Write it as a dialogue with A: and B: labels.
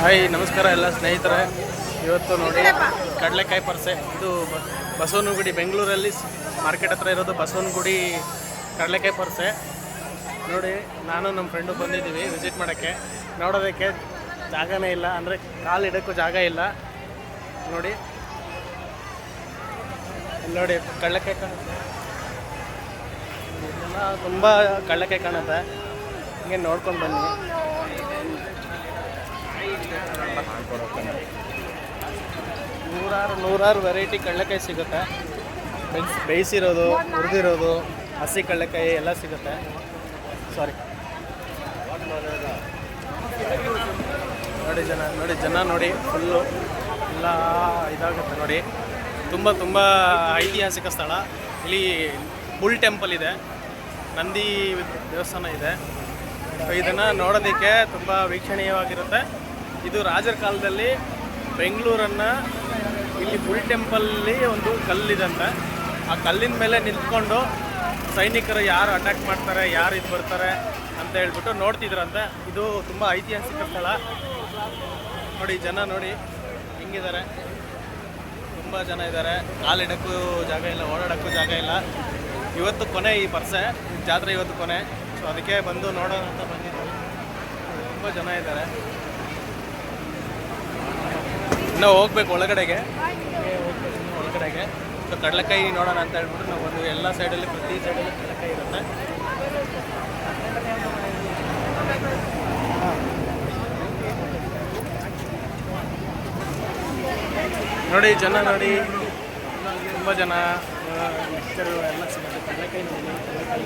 A: Hi, ನಮಸ್ಕಾರ ಎಲ್ಲ ಸ್ನೇಹಿತರೆ. ಇವತ್ತು ನೋಡಿ ಕಡಲೆಕಾಯಿ ಪರ್ಸೆ. ಇದು ಬಸವನಗುಡಿ, ಬೆಂಗಳೂರಲ್ಲಿ ಮಾರ್ಕೆಟ್ ಹತ್ರ ಇರೋದು ಬಸವನಗುಡಿ ಕಡಲೆಕಾಯಿ ಪರ್ಸೆ. ನೋಡಿ, ನಾನು ನಮ್ಮ ಫ್ರೆಂಡು ಬಂದಿದ್ದೀವಿ ವಿಸಿಟ್ ಮಾಡೋಕ್ಕೆ. ನೋಡೋದಕ್ಕೆ ಜಾಗನೇ ಇಲ್ಲ, ಅಂದರೆ ಕಾಲು ಇಡೋಕ್ಕೂ ಜಾಗ ಇಲ್ಲ. ನೋಡಿ. ನೋಡಿ, ಕಡಲೆಕಾಯಿ ಕಾಣುತ್ತೆ ತುಂಬ ಕಡಲೆಕಾಯಿ ಕಾಣುತ್ತೆ. ಹಿಂಗೆ ನೋಡ್ಕೊಂಡು ಬನ್ನಿ. ನೂರಾರು ನೂರಾರು ವೆರೈಟಿ ಕಡಲೆಕಾಯಿ ಸಿಗುತ್ತೆ. ಬೇಯಿಸಿರೋದು, ಹುರಿದಿರೋದು, ಹಸಿ ಕಡಲೆಕಾಯಿ ಎಲ್ಲ ಸಿಗುತ್ತೆ. ಸಾರಿ ನೋಡಿ ಜನ ನೋಡಿ ಜನ ನೋಡಿ ಫುಲ್ಲು ಎಲ್ಲ ಇದಾಗುತ್ತೆ ನೋಡಿ. ತುಂಬ ತುಂಬ ಐತಿಹಾಸಿಕ ಸ್ಥಳ. ಇಲ್ಲಿ ಬುಲ್ ಟೆಂಪಲ್ ಇದೆ. ನಂದಿ ದೇವಸ್ಥಾನ ಇದೆ. ಇದನ್ನು ನೋಡೋದಕ್ಕೆ ತುಂಬ ವೀಕ್ಷಣೀಯವಾಗಿರುತ್ತೆ. ಇದು ರಾಜರ ಕಾಲದಲ್ಲಿ ಬೆಂಗಳೂರನ್ನು ಇಲ್ಲಿ ಬುಲ್ ಟೆಂಪಲ್ಲಿ ಒಂದು ಕಲ್ಲಿದಂತೆ. ಆ ಕಲ್ಲಿನ ಮೇಲೆ ನಿಂತ್ಕೊಂಡು ಸೈನಿಕರು ಯಾರು ಅಟ್ಯಾಕ್ ಮಾಡ್ತಾರೆ, ಯಾರು ಇದು ಬರ್ತಾರೆ ಅಂತ ಹೇಳ್ಬಿಟ್ಟು ನೋಡ್ತಿದ್ರಂತೆ. ಇದು ತುಂಬ ಐತಿಹಾಸಿಕ ಸ್ಥಳ. ನೋಡಿ, ಜನ ನೋಡಿ ಹೆಂಗಿದ್ದಾರೆ. ತುಂಬ ಜನ ಇದ್ದಾರೆ. ಕಾಲಿಡೋಕ್ಕೂ ಜಾಗ ಇಲ್ಲ, ಓಡಾಡೋಕ್ಕೂ ಜಾಗ ಇಲ್ಲ. ಇವತ್ತು ಕೊನೆ ಈ ಪರ್ಸೆ, ಜಾತ್ರೆ ಇವತ್ತು ಕೊನೆ. ಸೊ ಅದಕ್ಕೆ ಬಂದು ನೋಡೋಣ ಅಂತ ಬಂದಿದ್ದೀವಿ. ತುಂಬ ಜನ ಇದ್ದಾರೆ. ಇನ್ನೂ ಹೋಗ್ಬೇಕು ಒಳಗಡೆಗೆ. ಒಳಗಡೆಗೆ. ಸೊ ಕಡಲೆಕಾಯಿ ನೋಡೋಣ ಅಂತ ಹೇಳ್ಬಿಟ್ಟು ನಾವು ಒಂದು ಎಲ್ಲ ಸೈಡಲ್ಲಿ ಪ್ರತಿ ಸೈಡಲ್ಲಿ ಕಡಲೆಕಾಯಿ ಇರುತ್ತೆ. ನೋಡಿ, ಜನ ನೋಡಿ. ತುಂಬ ಜನ. ಎಲ್ಲ ಸಿಗುತ್ತೆ. ಕಡಲೆಕಾಯಿ ನೋಡಿ. ಕಡಲೆಕಾಯಿ